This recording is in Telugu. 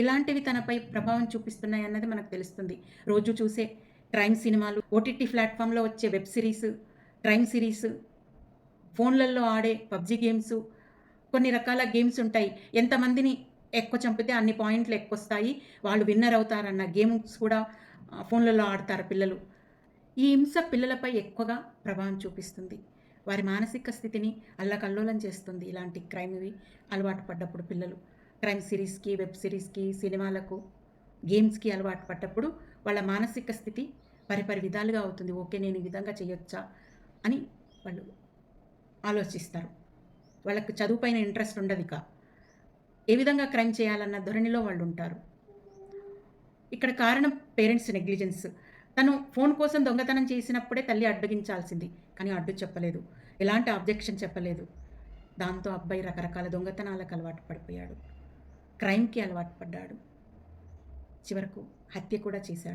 ఇలాంటివి తనపై ప్రభావం చూపిస్తున్నాయి అన్నది మనకు తెలుస్తుంది. రోజు చూసే క్రైమ్ సినిమాలు ఓటీటీ ప్లాట్ఫామ్లో వచ్చే వెబ్ సిరీస్ క్రైమ్ సిరీస్ ఫోన్లలో ఆడే పబ్జి గేమ్స్ కొన్ని రకాల గేమ్స్ ఉంటాయి. ఎంతమందిని ఎక్కువ చంపితే అన్ని పాయింట్లు ఎక్కువ వస్తాయి వాళ్ళు విన్నర్ అవుతారన్న గేమ్స్ కూడా ఫోన్లలో ఆడతారు పిల్లలు. ఈ హింస పిల్లలపై ఎక్కువగా ప్రభావం చూపిస్తుంది. వారి మానసిక స్థితిని అల్లకల్లోలం చేస్తుంది ఇలాంటి క్రైమ్వి అలవాటు పడ్డప్పుడు పిల్లలు. క్రైమ్ సిరీస్కి వెబ్ సిరీస్కి సినిమాలకు గేమ్స్కి అలవాటు పడ్డప్పుడు వాళ్ళ మానసిక స్థితి పరిపరి విధాలుగా అవుతుంది. ఓకే నేను ఈ విధంగా చేయొచ్చా? అని వాళ్ళు ఆలోచిస్తారు. వాళ్ళకు చదువుపైన ఇంట్రెస్ట్ ఉండదు ఇక. ఏ విధంగా క్రైమ్ చేయాలన్న ధోరణిలో వాళ్ళు ఉంటారు. ఇక్కడ కారణం పేరెంట్స్ నెగ్లిజెన్స్. తను ఫోన్ కోసం దొంగతనం చేసినప్పుడే తల్లి అడ్డగించాల్సింది. కానీ అడ్డు చెప్పలేదు. ఎలాంటి అబ్జెక్షన్ చెప్పలేదు. దాంతో అబ్బాయి రకరకాల దొంగతనాలకు అలవాటు పడిపోయాడు. క్రైమ్కి అలవాటు పడ్డాడు. చివరకు హత్య కూడా చేశాడు.